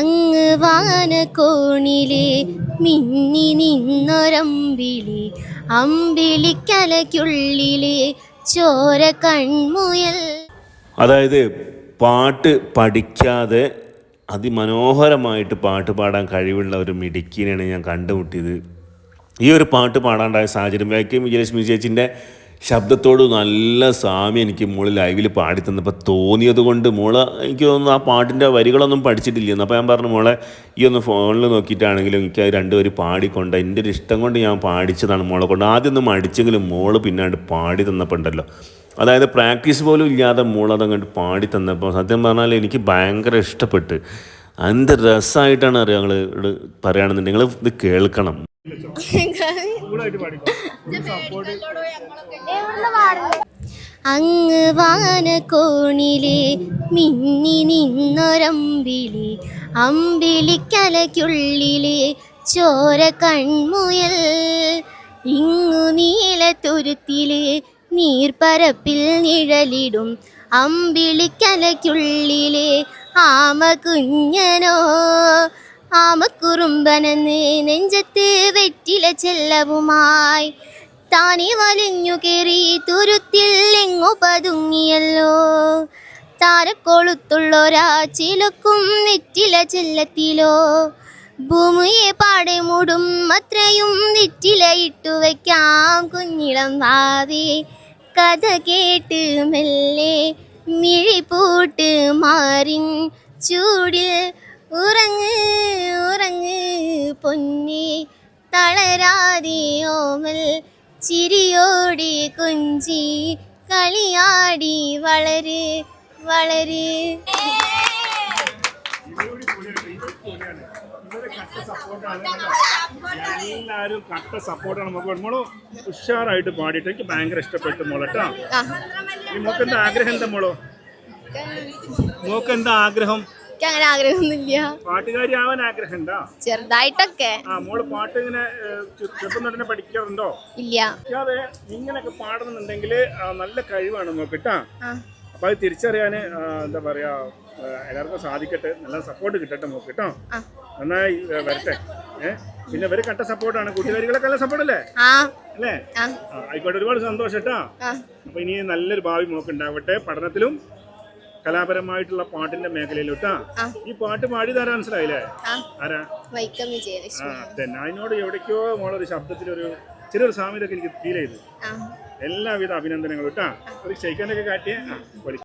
അങ്ങ് വാനക്കോണിലെ മിന്നി നിന്നൊരമ്പിളി അമ്പിളിക്കലയ്ക്കുള്ളിലെ ചോര കൺമുയൽ. അതായത് പാട്ട് പഠിക്കാതെ അതിമനോഹരമായിട്ട് പാട്ട് പാടാൻ കഴിവുള്ള ഒരു മിടുക്കിനെയാണ് ഞാൻ കണ്ടുമുട്ടിയത്. ഈ ഒരു പാട്ട് പാടാണ്ടായ സാഹചര്യം വൈക്കം വിജയലക്ഷ്മി ചേച്ചിന്റെ ശബ്ദത്തോട് നല്ല സാമ്യം എനിക്ക് മോൾ ലൈവിൽ പാടി തന്നപ്പോൾ തോന്നിയത് കൊണ്ട് മോൾ എനിക്ക് തോന്നുന്നു ആ പാട്ടിന്റെ വരികളൊന്നും പഠിച്ചിട്ടില്ലെന്ന്. അപ്പോൾ ഞാൻ പറഞ്ഞു മോളെ ഈ ഒന്ന് ഫോണിൽ നോക്കിയിട്ടാണെങ്കിലും എനിക്ക് അത് രണ്ടുപേര് പാടിക്കൊണ്ട്. എന്റെ ഒരു ഇഷ്ടം കൊണ്ട് ഞാൻ പാടിച്ചതാണ് മോളെ കൊണ്ട്. ആദ്യം ഒന്ന് മടിച്ചെങ്കിലും മോൾ പിന്നാണ്ട് പാടി തന്നപ്പോൾ ഉണ്ടല്ലോ അതായത് പ്രാക്ടീസ് പോലും ഇല്ലാതെ മോളതങ്ങോട്ട് പാടി തന്നപ്പോൾ സത്യം പറഞ്ഞാൽ എനിക്ക് ഭയങ്കര ഇഷ്ടപ്പെട്ട്. എന്ത് രസമായിട്ടാണ് അറിയാം ഞങ്ങൾ പറയുകയാണെന്നുണ്ടെങ്കിൽ നിങ്ങൾ ഇത് കേൾക്കണം. അങ്ങ് വാനക്കോണിലെ മിന്നി നിന്നൊരമ്പിളി അമ്പിളിക്കലയ്ക്കുള്ളിലെ ചോര കൺമുയൽ. ഇങ്ങു നീലത്തുരുത്തിലെ നീർപ്പരപ്പിൽ നിഴലിടും അമ്പിളിക്കലയ്ക്കുള്ളിലെ ആമ കുഞ്ഞനോ ആമക്കുറുമ്പനെന്ന് നെഞ്ചത്ത് വെറ്റില ചെല്ലവുമായി. താനെ വലിഞ്ഞു കയറി തുരുത്തിൽ എങ്ങോ പതുങ്ങിയല്ലോ. താരക്കൊളുത്തുള്ളൊരാ ചിലക്കും നെറ്റില ചെല്ലത്തിലോ. ഭൂമിയെ പാടെ മൂടും അത്രയും നെറ്റില ഇട്ടു വയ്ക്കാം കുഞ്ഞിളം വാവേ. കഥ കേട്ട് മെല്ലെ മിഴിപൂട്ട് മാറിൻ ചൂടിൽ ഉറങ്ങ് ഉറങ്ങ് പൊന്നി തളരാതെ ഓമൽ ചിരിയോടി കൊഞ്ചി കളിയാടി വളര് വളര്. എല്ലാവരും കട്ട സപ്പോർട്ടാണ്. നമുക്ക് മോൾ ഉഷാറായിട്ട് പാടിയിട്ട് എനിക്ക് ഭയങ്കര ഇഷ്ടപ്പെട്ടു മോളെ കേട്ടോ. ഈ മോക്ക് എന്താ ആഗ്രഹം എന്താ മോളോ? മോക്ക് എന്താ ആഗ്രഹം അങ്ങനെ ആഗ്രഹമൊന്നുമില്ല. പാട്ടുകാരി ആവാൻ ആഗ്രഹം ഉണ്ടോ? ചെറുതായിട്ടൊക്കെ. ആ മോൾ പാട്ട് ഇങ്ങനെ ചെറുപ്പം തന്നെ പഠിക്കാറുണ്ടോ? ഇല്ല. അതെ ഇങ്ങനൊക്കെ പാടണമെന്നുണ്ടെങ്കിൽ നല്ല കഴിവാണ് മോക്ക് കേട്ടാ. അപ്പൊ അത് തിരിച്ചറിയാൻ എന്താ പറയാ എല്ലാവർക്കും സാധിക്കട്ടെ നല്ല സപ്പോർട്ട് കിട്ടട്ടെ മോക്ക് കേട്ടോ. നന്നായി വരട്ടെ. പിന്നെ ഇവർ കട്ട സപ്പോർട്ടാണ്. കൂട്ടുകാരികളൊക്കെ നല്ല സപ്പോർട്ടല്ലേ? അല്ലേ? ആയിക്കോട്ടെ ഒരുപാട് സന്തോഷം കേട്ടോ. അപ്പൊ ഇനി നല്ലൊരു ഭാവി മോക്ക് ഉണ്ടാവട്ടെ പഠനത്തിലും കലാപരമായിട്ടുള്ള പാട്ടിന്റെ മേഖലയിലോട്ടാ. ഈ പാട്ട് പാടി തരാൻ മനസ്സിലായില്ലേ? ആരാ? തന്നെ. അതിനോട് എവിടേക്കോ മോളൊരു ശബ്ദത്തിലൊരു ചെറിയൊരു സാമ്യതൊക്കെ എനിക്ക് ഫീൽ ചെയ്തു. എല്ലാവിധ അഭിനന്ദനങ്ങളും കേട്ടാ. ഒരു ക്ഷയിക്കാനൊക്കെ കാട്ടിയ.